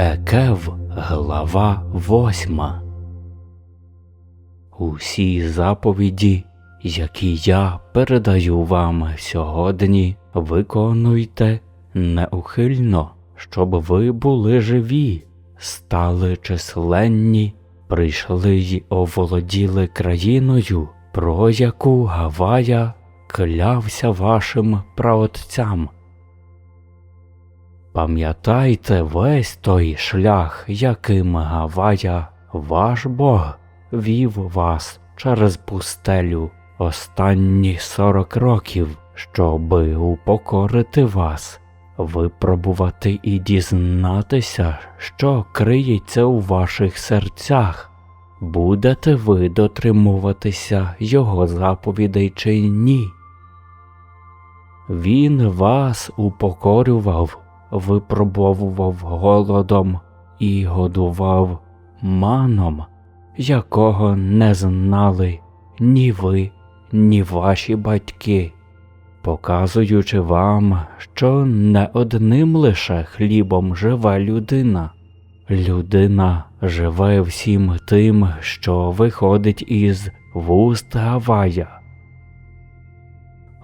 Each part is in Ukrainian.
Екев, глава восьма. Усі заповіді, які я передаю вам сьогодні, виконуйте неухильно, щоб ви були живі, стали численні, прийшли й оволоділи країною, про яку Гавая клявся вашим праотцям. Пам'ятайте весь той шлях, яким Гавая, ваш Бог, вів вас через пустелю останні сорок років, щоби упокорити вас, випробувати і дізнатися, що криється у ваших серцях. Будете ви дотримуватися його заповідей чи ні? Він вас упокорював випробовував голодом і годував маном, якого не знали ні ви, ні ваші батьки, показуючи вам, що не одним лише хлібом живе людина. Людина живе всім тим, що виходить із вуст Гавая.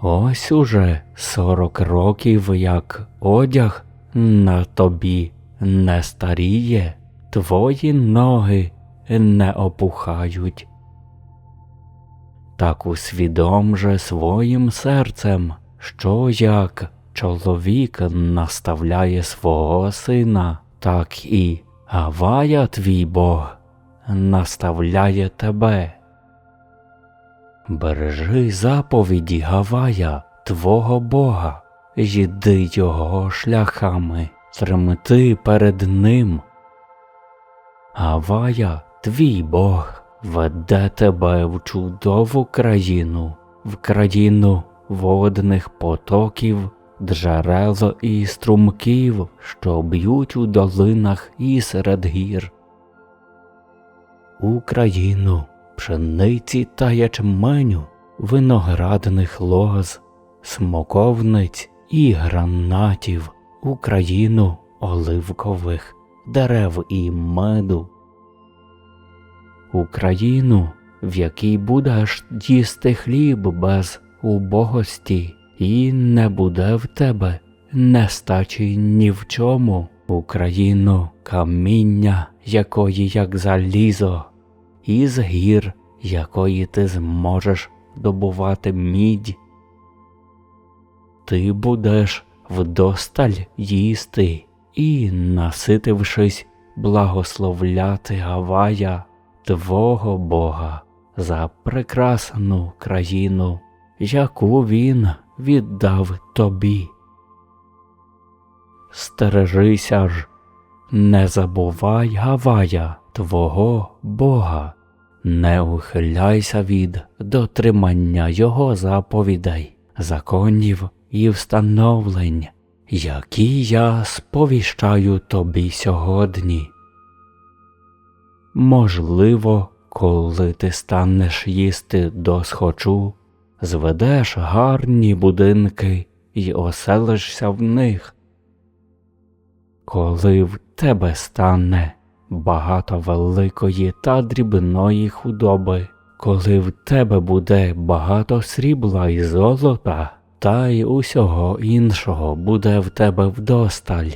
Ось уже сорок років як одяг на тобі не старіє, твої ноги не опухають. Так усвідом же своїм серцем, що як чоловік наставляє свого сина, так і Гавая твій Бог наставляє тебе. Бережи заповіді Гавая, твого Бога, йди його шляхами, тремти перед ним. Гавая, твій Бог, веде тебе в чудову країну, в країну водних потоків, джерел і струмків, що б'ють у долинах і серед гір. Україну пшениці та ячменю, виноградних лоз, смоковниць і гранатів, Україну оливкових дерев і меду. Україну, в якій будеш їсти хліб без убогості, і не буде в тебе нестачі ні в чому, Україну каміння, якої як залізо, із гір, якої ти зможеш добувати мідь. Ти будеш вдосталь їсти і, наситившись, благословляти Гавая, твого Бога, за прекрасну країну, яку він віддав тобі. Стережися ж, не забувай Гавая, твого Бога, не ухиляйся від дотримання Його заповідей, законів і встановлень, які я сповіщаю тобі сьогодні. Можливо, коли ти станеш їсти досхочу, зведеш гарні будинки і оселишся в них. Коли в тебе стане багато великої та дрібної худоби, коли в тебе буде багато срібла і золота, та й усього іншого буде в тебе вдосталь,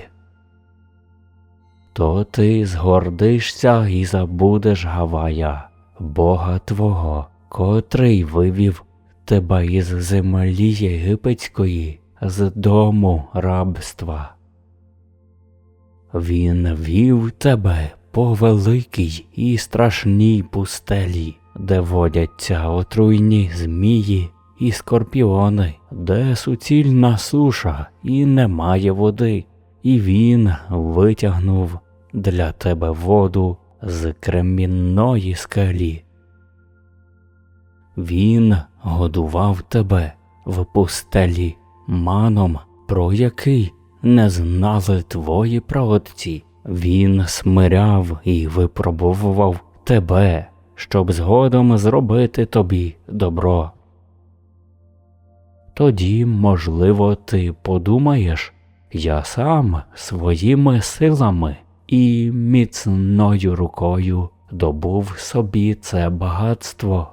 то ти згордишся і забудеш Гавая, Бога Твого, котрий вивів тебе із землі єгипетської, з дому рабства. Він вів тебе по великій і страшній пустелі, де водяться отруйні змії і скорпіони, де суцільна суша і немає води, і він витягнув для тебе воду з кремінної скелі. Він годував тебе в пустелі маном, про який не знали твої праотці. Він смиряв і випробовував тебе, щоб згодом зробити тобі добро. Тоді, можливо, ти подумаєш, я сам своїми силами і міцною рукою добув собі це багатство.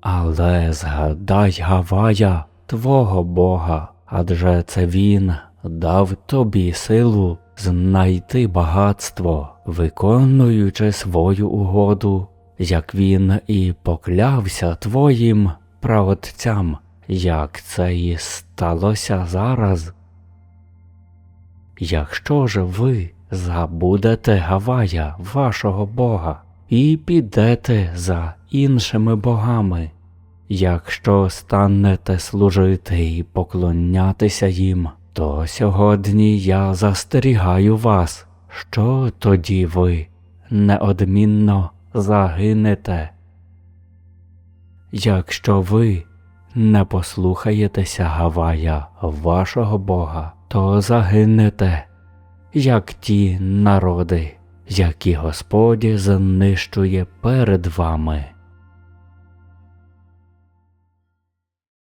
Але згадай Гавая, твого Бога, адже це він дав тобі силу знайти багатство, виконуючи свою угоду, як він і поклявся твоїм праотцям, як це і сталося зараз. Якщо ж ви забудете Гавая, вашого Бога, і підете за іншими богами, якщо станете служити і поклонятися їм, то сьогодні я застерігаю вас, що тоді ви неодмінно загинете. Якщо ви не послухаєтеся Гавая, вашого Бога, то загинете, як ті народи, які Господь знищує перед вами.